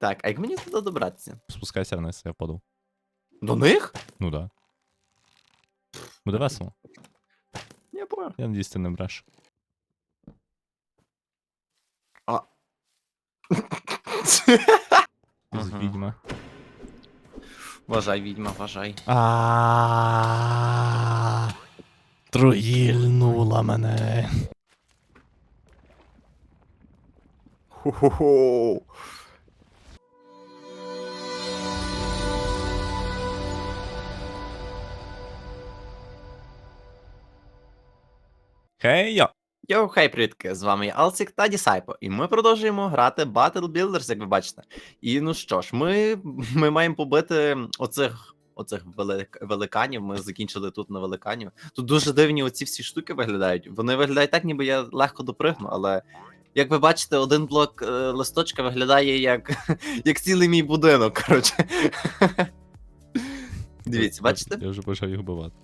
Так, а як мені туди добратися? Спускайся вниз, я впаду. До них? Ну да. Буде весело. Я понял. Я надіюсь, ти не бреш. З Ага. відьма. Вважай, відьма, вважай. А Троїльнула мене. Хо-хо-хо. Хей йо! Йоу, хей, привітки, з вами я Алсік та Дісайпо, і ми продовжуємо грати Battle Builders, як ви бачите. І ну що ж, ми, ми маємо побити оцих, оцих велик, великанів. Ми закінчили тут на великанів. Тут дуже дивні оці всі штуки виглядають. Вони виглядають так, ніби я легко допригну, але як ви бачите, один блок е, листочка виглядає як, як цілий мій будинок. Коротше. Дивіться, бачите? Я вже почав їх вбивати.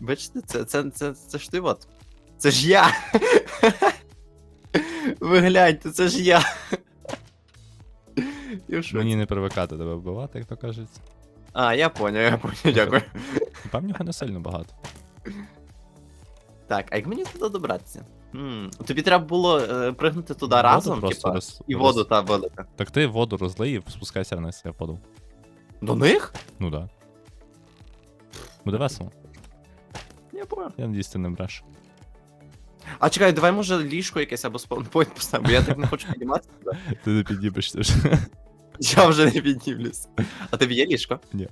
Бачите, це, це, це, це ж ти от. Це ж я. Ви гляньте, це ж я. Я в шоці. Мені не привикати тебе вбивати, як то кажеться. А, я поняв, я поняв, дякую. Там його не сильно багато. Так, а як мені туди добратися? М, Тобі треба було е, пригнути туди Воду разом, просто типа, роз- і роз- воду та велика. Так ти воду розлий і спускайся вниз, я впаду. До них? Ну да. Буде весело. Я поняв. Я надіюсь, ти не бреш. А чекай, давай може ліжко якесь або спаунпойнт поставимо, бо я так не хочу підніматися. Ти не підібишся вже. Я вже не піднімлюсь. А тобі є ліжко? Ні.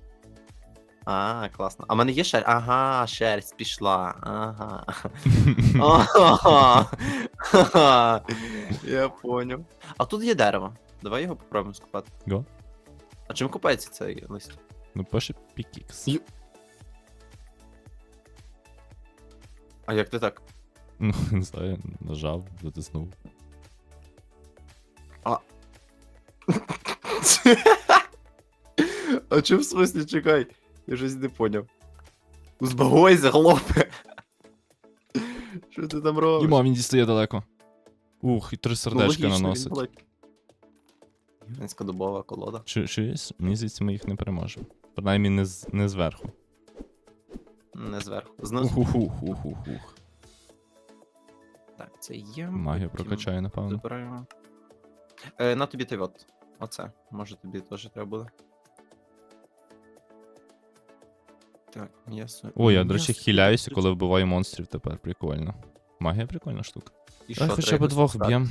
А, класно. А в мене є шерсть. Ага, шерсть пішла. Ага. Я поняв. А тут є дерево. Давай його попробуємо скопати. Го. А чим купається цей лист? Ну пише пікікс. Ю- А як ти так? Ну, не знаю, нажав, затиснув. А чим в смислі чекай? Я щось не поняв. Узбагойся, хлопе. Що ти там робиш? Діма, він дістає далеко. Ух, і три Ну, сердечка наносить. Низькодобова колода. Чи, чи є? Мені здається, ми їх не переможемо. Принаймні не, з, не зверху. Не зверху. Знизу. Ух-ух-ух-ух-ух. Так, це є. Магію потім прокачає, напевно. Забираємо. Е, на тобі ти от. Оце. Може тобі теж треба буде. Так, м'ясо. О, я, до речі, м'ясо. хиляюся, коли вбиваю монстрів тепер. Прикольно. Магія прикольна штука. І Давай хоча треба б двох списати? б'єм.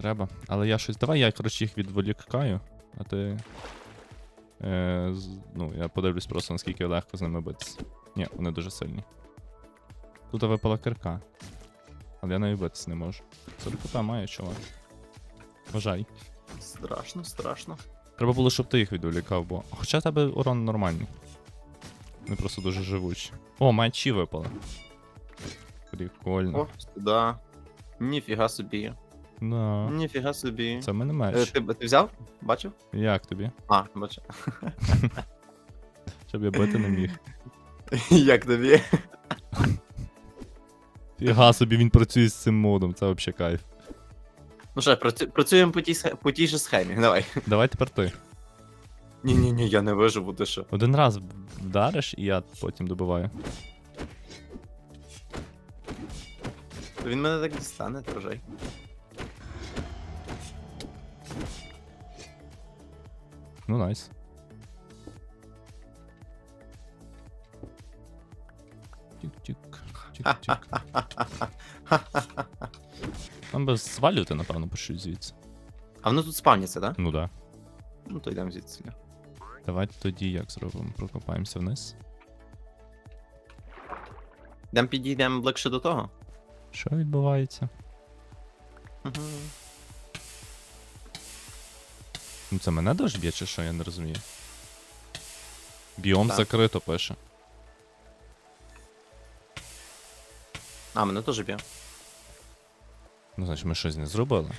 Треба. Але я щось. Давай я, коротше, їх відволікаю, а ти. Е, з- ну, я подивлюсь просто, наскільки легко з ними битися. Ні, вони дуже сильні. Тут випала кирка. Але я навіть битися не можу. 40 хп має, чувак. Вважай. Страшно, страшно. Треба було, щоб ти їх відволікав, бо. Хоча тебе урон нормальний. Вони просто дуже живучі. О, мечі випали. Прикольно. О, сюди. Ніфіга собі. Да. Ніфіга собі. Це в мене Е, меч. ти, ти взяв? Бачив? Як тобі? А, бачив. Щоб я бити не міг. Як тобі? Фіга собі він працює з цим модом, це взагалі кайф. Ну що, працю- працюємо по тій, схе- по тій же схемі. Давай. Давай тепер ти. Ні-ні-ні, я не виживу, ти що. Один раз вдариш, і я потім добиваю. Він мене так дістане, вважай. Ну найс. Тік-тік. Нам би звалювати, напевно, по щось звідси. А воно тут спавняться, так? Да? Ну да. Ну то йдемо звідси. Давайте тоді як зробимо? Прокопаємося вниз. Йдемо підійдемо ближче до того. Що відбувається? Угу. Ну це мене дощ б'є, чи що, я не розумію. Біом Так. закрито пише. А, мене теж б'є. Ну, значить, ми щось не зробили.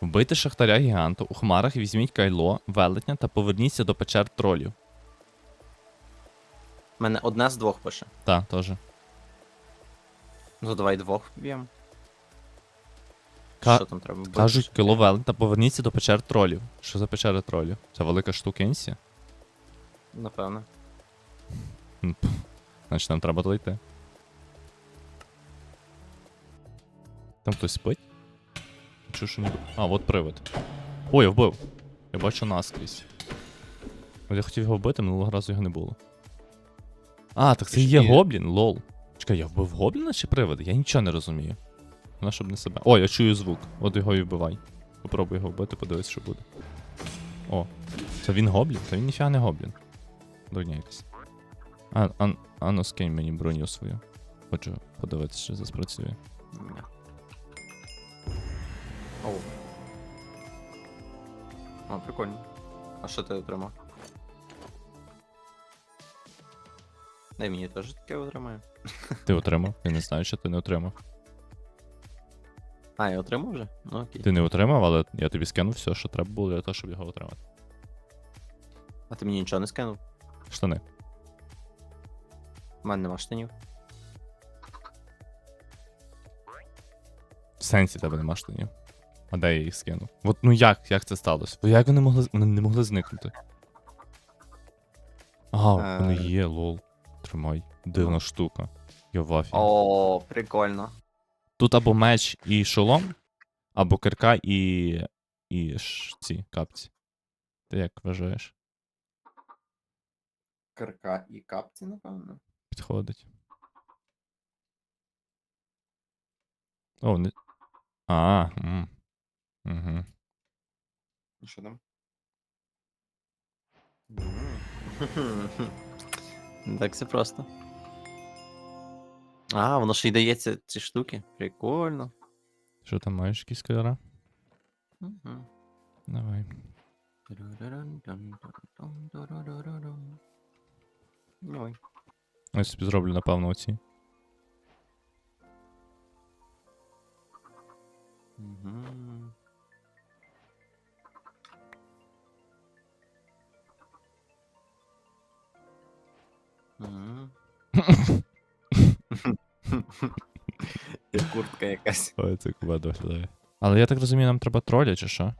Вбийте шахтаря гіганту, у хмарах візьміть кайло, велетня та поверніться до печер тролів. Мене одне з двох пише. Та, теж. Ну давай двох б'ємо. Ка- Що там треба бути? Кажуть, кіловел, та поверніться до печер тролів. Що за печери тролів? Це велика штукенсі? Напевно. М, Значить, нам треба туди йти. Там хтось спить? Чую, що ніби. А, от привид. Ой, я вбив. Я бачу наскрізь. От я хотів його вбити, минулого разу його не було. А, так це і є Є. гоблін, лол. Чекай, я вбив гобліна чи привида? Я нічого не розумію. Вона щоб не себе. О, я чую звук. От його і вбивай. Попробуй його вбити, подивись, що буде. О, це він гоблін? Та він ніфіга не гоблін. Дурня якась. А, а, а ну скинь мені броню свою. Хочу подивитися, що це спрацює. Оу. О, прикольно. А що ти отримав? Дай мені теж таке отримаю. Ти отримав? Я не знаю, що ти не отримав. А, я отримав вже? Ну окей. Ти не отримав, але я тобі скинув все, що треба було для того, щоб його отримати. А ти мені нічого не скинув? Штани. У мене нема штанів. В сенсі тебе нема штанів. А де я їх скинув? От ну як, як це сталося? Бо як вони могли, вони не могли зникнути? А, вони Е. є, лол. Тримай. Дивна штука. Я в афі. О, прикольно. Тут або меч і шолом, або кирка і. і ш... ці капці. Ти як вважаєш? Карка і капці, напевно. Підходить. О, не. А, м. Угу. І Що там? М. Не Так все просто. А, воно ще й дається ці штуки. Прикольно. Що там маєш якісь кольора? Мгм. Давай. Ой. Я собі зроблю, напевно, оці. Мгм. Як куртка якась. Ой, це кубедо виглядає. Але я так розумію, нам треба троля, чи що?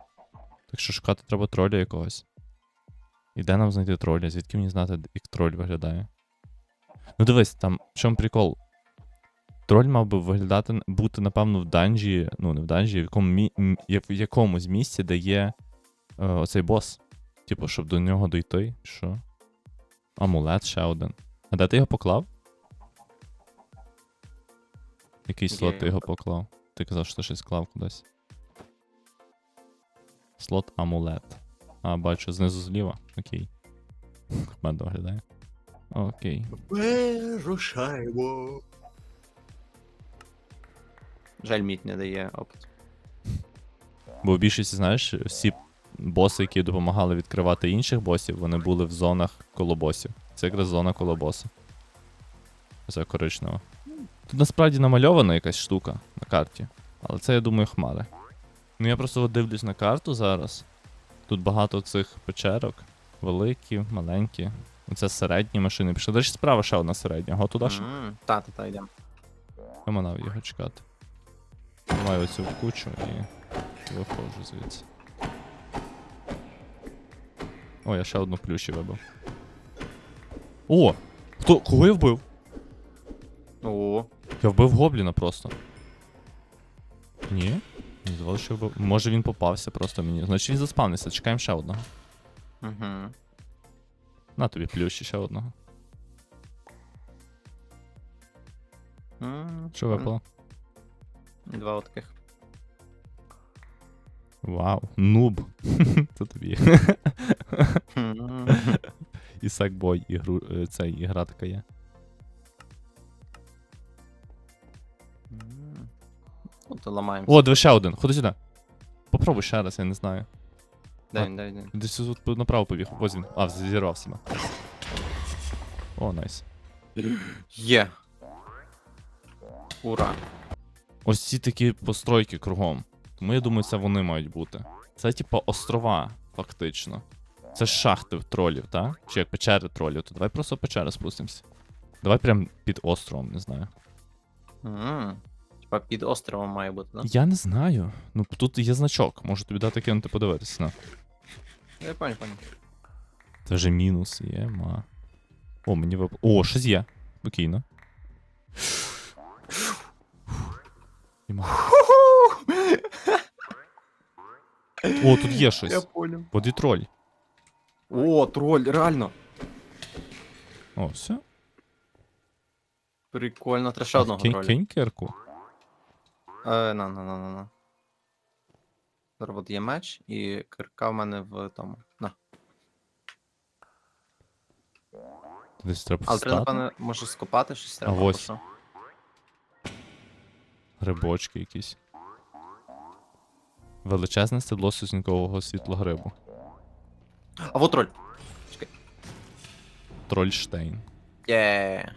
Так що шукати треба троля якогось. І де нам знайти троля? Звідки мені знати, як троль виглядає? Ну дивись, там в чому прикол? Троль мав би виглядати, бути, напевно, в данжі, ну не в данжі, в, якому мі... в якомусь місці, де є е, оцей бос. Типу, щоб до нього дойти. Що? Амулет ще один. А де ти його поклав? Який слот ти його поклав? Ти казав, що ти щось клав кудись. Слот амулет. А, бачу, знизу зліва. Окей. Хмедо виглядає. Окей. Вирушаємо. Жаль, мідь не дає опит. Бо в більшості, знаєш, всі боси, які допомагали відкривати інших босів, вони були в зонах коло босів. Це якраз зона коло боса. Це коричнева. Тут насправді намальована якась штука на карті. Але це, я думаю, хмари. Ну я просто дивлюсь на карту зараз. Тут багато цих печерок. Великі, маленькі. Оце середні машини. Пішли. До речі, справа ще одна середня. Го туди. М, Та, та, та, йдемо. Команав його чекати. Маю оцю кучу і виходжу звідси. О, я ще одну плющі вибив. О! Хто? Кого я вбив? О, Я вбив гобліна просто. Ні? Не здавалося, що вбив. Може він попався просто мені. Значить він заспавнився, чекаємо ще одного. угу. На тобі плющі ще одного. Що випало? Два отаких. Вау, нуб. Це тобі. І Сакбой, і гру, е, цей, і гра така є. Ну, то ламаємося. О, диви ще один. Ходи сюди. Попробуй ще раз, я не знаю. Дай, він, дай, дай. Десь тут направо побіг. Ось він. А, зірвав себе. О, найс. Є. Ура. Ось ці такі постройки кругом. Тому я думаю, це вони мають бути. Це типа острова, фактично. Це шахти тролів, так? Чи як печери тролів, то давай просто в печери спустимося. Давай прям під островом, не знаю. М. Типа під островом має бути, да? Я не знаю. Ну, тут є значок, можу тобі дати кинути подивитися. На. Я понял, понял. Це вже мінус є, ма. О, мені вип... О, щось є. Спокійно. О, тут є Я щось. понял. Бодітроль. О, троль, реально. О, все. Прикольно, треба ще одного Кинь, троля. кинь кирку. Е, на, на, на, на, на. Зараз от є меч, і кирка в мене в тому. На. Десь треба Але треба, встати. напевно, може скопати щось треба. або ось. що. Грибочки якісь. Величезне стебло сусінкового світлогрибу. А вот троль. Трольштейн. Є.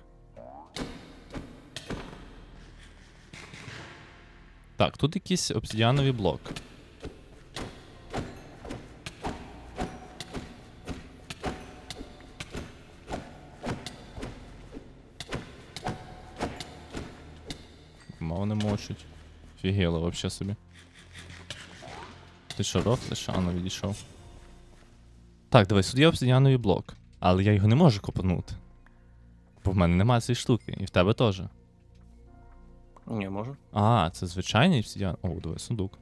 Так, тут якийсь обсидіановий блок. Мав не мочуть. Фігело вообще собі. Ти що, рофлиш? А, ну відійшов. Так, дивись, тут є обсидіановий блок. Але я його не можу копанути. Бо в мене немає цієї штуки, і в тебе теж. Ні, можу. А, це звичайний обсидіан. О, диви, сундук.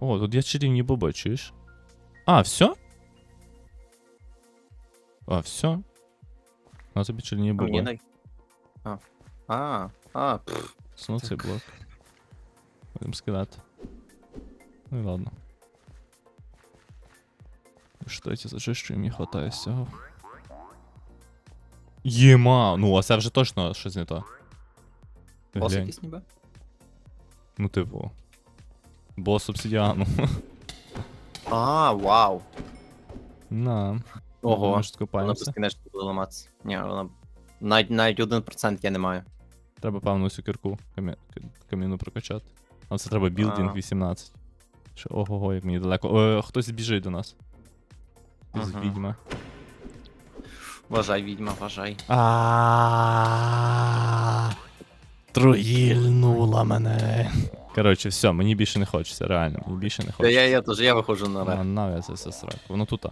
О, тут є чарівні боби, чуєш? А, все? А, все? На тобі чарівні мені боби. дай. А. А, а, пф. Сну цей блок. Будемо скидати. Ну і ладно. Що я зачищую, мені хватає з цього. Єма! Ну, а це вже точно щось не то. Бос Глянь. якийсь ніби? Ну, типу. Бос обсидіану. А, вау. На. Ого. Може, Вона скопаємося. безкінечно буде ламатися. Ні, вона. Навіть навіть 1% я не маю. Треба, певно, всю кирку камі... к- кам'яну прокачати. Але це треба білдинг А. 18. Що, ого, як мені далеко. Е, хтось біжить до нас. З Ага. відьма. Вважай, відьма, вважай. А Труїльнула мене. Коротше, все, мені більше не хочеться, реально, мені більше не Я, хочеться. я, я теж, я виходжу на А, верх. на, я це все срак. Воно тут.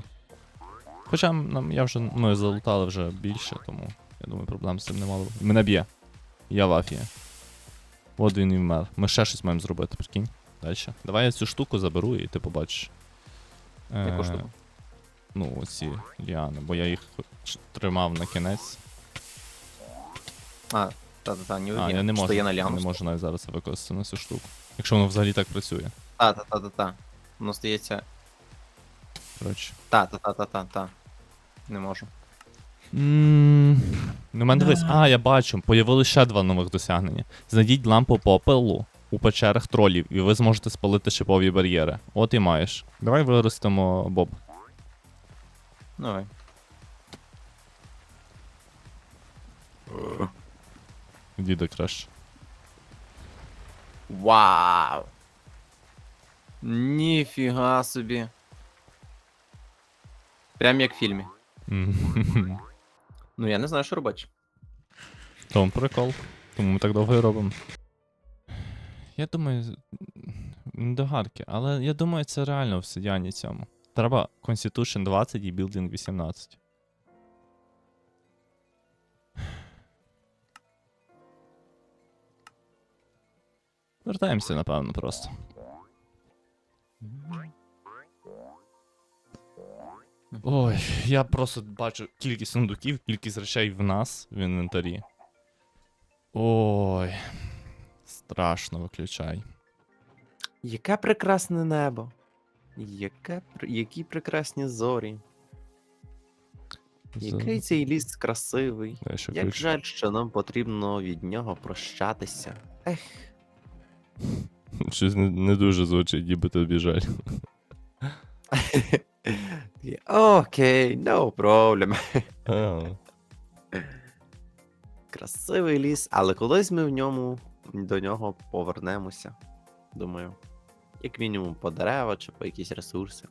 Хоча нам, я вже, ми залутали вже більше, тому я думаю, проблем з цим не мало. б- Мене б'є. Я в афії. От він і вмер. Ми ще щось маємо зробити, прикинь. Далі. Давай я цю штуку заберу і ти побачиш. Яку Е, штуку? Ну, оці ліани, бо я їх тримав на кінець. А, та-та-та, не А, я не можу. на я не можу навіть зараз використати на цю штуку. Якщо воно взагалі так працює. Та-та-та-та-та. Воно стається. Коротше. Та-та-та-та-та-та. Не можу. Ну, мене дивись. А, я бачу. Появилися ще два нових досягнення. Знайдіть лампу попелу у печерах тролів, і ви зможете спалити шипові бар'єри. От і маєш. Давай виростимо Боб. Давай. Діда краще. Вау! Ніфіга собі. Прям як в фільмі. Мгм. Ну я не знаю, що робити. Тому прикол. Тому ми так довго і робимо. Я думаю, з- не догарки, але я думаю, це реально в сидянні цьому. Треба Constitution 20 і Building 18. Вертаємося, напевно, просто. Ой, я просто бачу кількість сундуків, кількість речей в нас в інвентарі. Ой. Страшно виключай. Яке прекрасне небо. Яке, які прекрасні зорі. Який цей ліс красивий. Дай Як ключ. жаль, що нам потрібно від нього прощатися. Ех. Щось не, не дуже звучить, ніби тобі жаль. Окей, no problem. Красивий ліс, але колись ми в ньому до нього повернемося. Думаю. Як мінімум по дерева чи по якісь ресурси.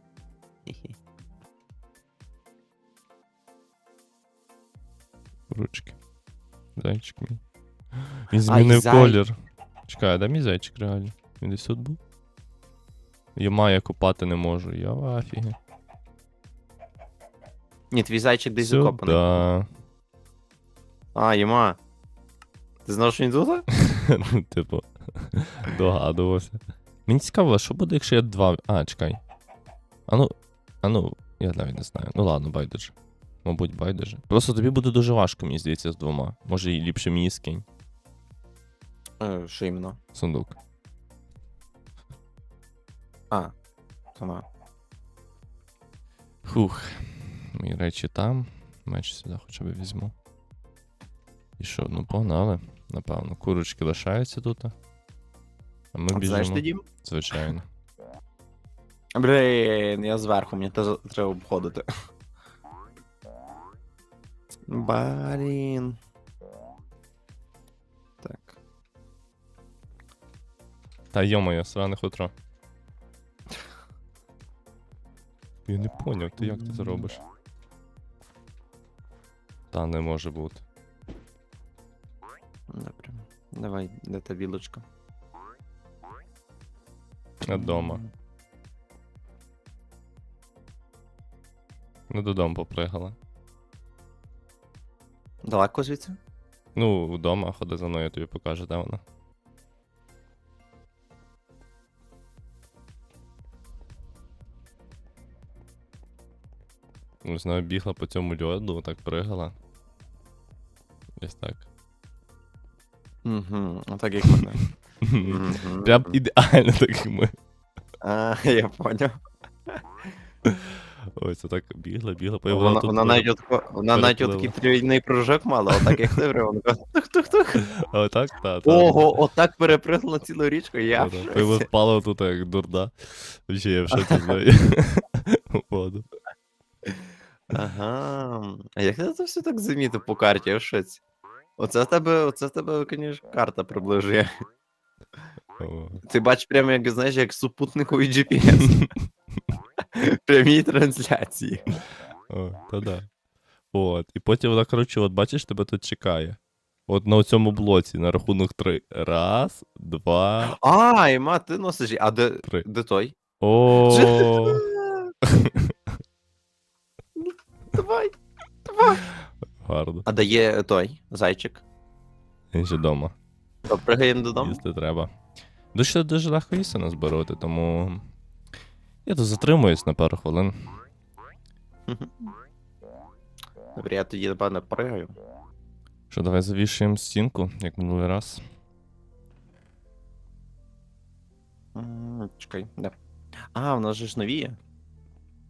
Хі-хі. Ручки. Зайчик мій. Він змінив зай- колір. Чекай, а де мій зайчик реально? Він десь тут був? Йома, я купати не можу. Я в афігі. Ні, твій зайчик десь закопаний. А, Єма. Ти знав, що він тут? Ну, типу, догадувався. Мені цікаво, що буде, якщо я два. А, чекай. А ну, а ну, я навіть не знаю. Ну ладно, байдуже. Мабуть, байдуже. Просто тобі буде дуже важко, мені здається, з двома. Може, і ліпше мені скинь. Е, Що іменно? Сундук. А, сама. Фух. Мої речі там. Меч сюди хоча б візьму. І що, ну погнали. Напевно. Курочки лишаються тут. А ми А ти знаєш біжимо. тоді? Звичайно. Блін, я зверху, мені теж треба обходити. Блін. Так. Та йомоє, сране хутро. Я не поняв, ти як ти це робиш? Та не може бути. Добре. Давай, де та білочка? Дома. Не додому попригала. Далеко звідси? Ну, вдома, ходи за мною, я тобі покажу, де вона. Не знаю, бігла по цьому льоду, так пригала. Десь так. Угу, отак як мене. Мгм. Прям ідеально так як. А, я поняв. Ой, це так бігла, бігла, Вона, появила тут. вона навіть отко, вона навіть переплила. отакий трійний прыжок мала, отак як ти вона тух-тух-тух. А так, та, та. Ого, отак перепригнула цілу річку, я в Та-та. Пиво впало тут як дурда. Ще я в шоці з неї. У воду. Ага. А як ти це все так замітив по карті, я в шоці? Оце в тебе, оце в тебе, звісно, карта приближує. Ти бачиш прямо, як знаєш, як супутниковий GPS. Прямій трансляції. О, та да. От. І потім вона, коротше, от бачиш, тебе тут чекає. От на цьому блоці на рахунок три. Раз, два, А, Іма, ти носиш. А де, три. де той? О, Давай, давай. гарно. А де є той зайчик? Він ще вдома. То пригаємо додому. Їсти треба. Дуже дуже легко їсти назбирати, тому. Я тут затримуюсь на пару хвилин. Добре, я тоді, напевно, пригаю. Що, давай завішуємо стінку, як минулий раз. М, Чекай, де? А, в нас же ж нові є.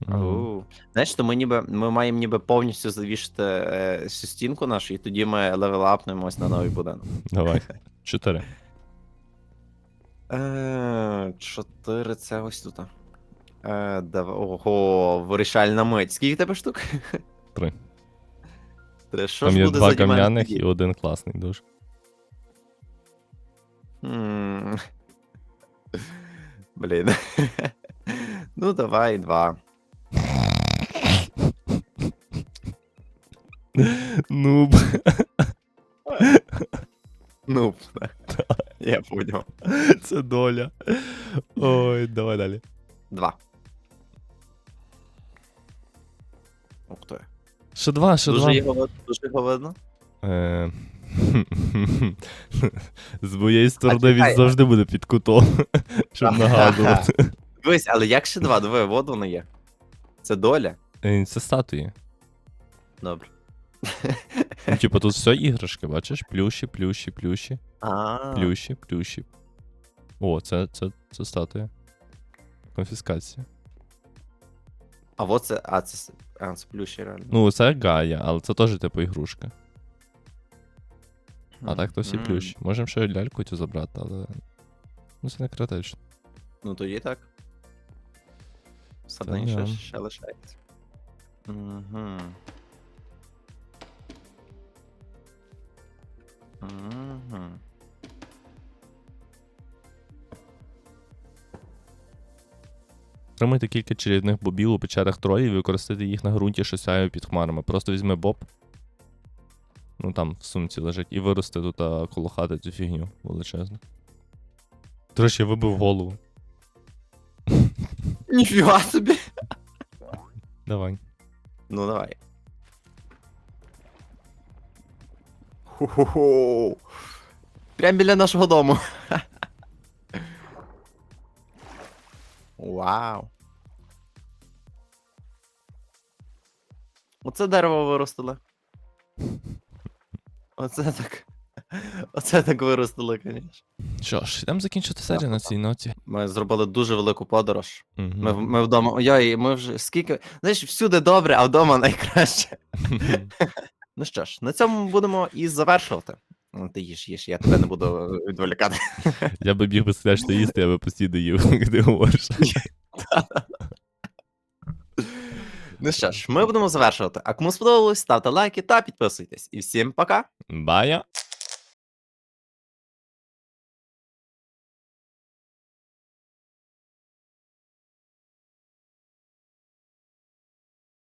Оу. Знаєш, то ми ніби ми маємо ніби повністю завішати е, всю стінку нашу, і тоді ми левелапнемось на новий будинок. Давай. Чотири. Е, чотири це ось тут. Е, дав... Ого, вирішальна мить. Скільки тебе штук? Три. Три. Що Там ж є буде два кам'яних і один класний дуже. М. Блін. ну, давай, два. Ну, Ну, я поняв. це доля. Ой, давай далі. Два. Ух ти. Ще два, ще Дуже два. його, дуже його видно. Е, З моєї сторони він чекай. завжди буде під кутом, щоб нагадувати. Дивись, але як ще два? Диви, вот воно є. Це доля. Е, Це статуї. Добре. Ну, типу, тут все іграшки, бачиш? Плюші, плюші, плюші, А, плюші, плюші. О, це, це, це статуя. Конфіскація. а вот це. А, це. с- А, це плющі реально. Ну, це Гая, але це теж типу ігрушка. А так то всі М, плющі. Можемо ще ляльку цю забрати, але. Ну, це не критично. Ну тоді так. Та да. ще лишається. Угу. Угу. Тримайте кілька чарівних бобів у печерах тролів і використати їх на ґрунті, що сяє під хмарами. Просто візьми боб. Ну там в сумці лежить, і вирости тут а, коло хати цю фігню величезну. Коротше, я вибив голову. Ніфіга собі. Давай. Ну давай. Ху-ху-ху. Прям біля нашого дому. Вау. Оце дерево виростили. Оце так. Оце так виростили, звісно. Що ж, йдемо закінчити серію на цій ноті. Ми зробили дуже велику подорож. Мгм. Ми, ми вдома. Ой, ми вже скільки. Знаєш, всюди добре, а вдома найкраще. Ну що ж, на цьому будемо і завершувати. Ну, Ти їж, їж, я тебе не буду е, відволікати. Я би міг би сказати, що їсти, я би постійно їв, ти говориш. Ну що ж, ми будемо завершувати. А кому сподобалось, ставте лайки та підписуйтесь. І всім пока! Бая.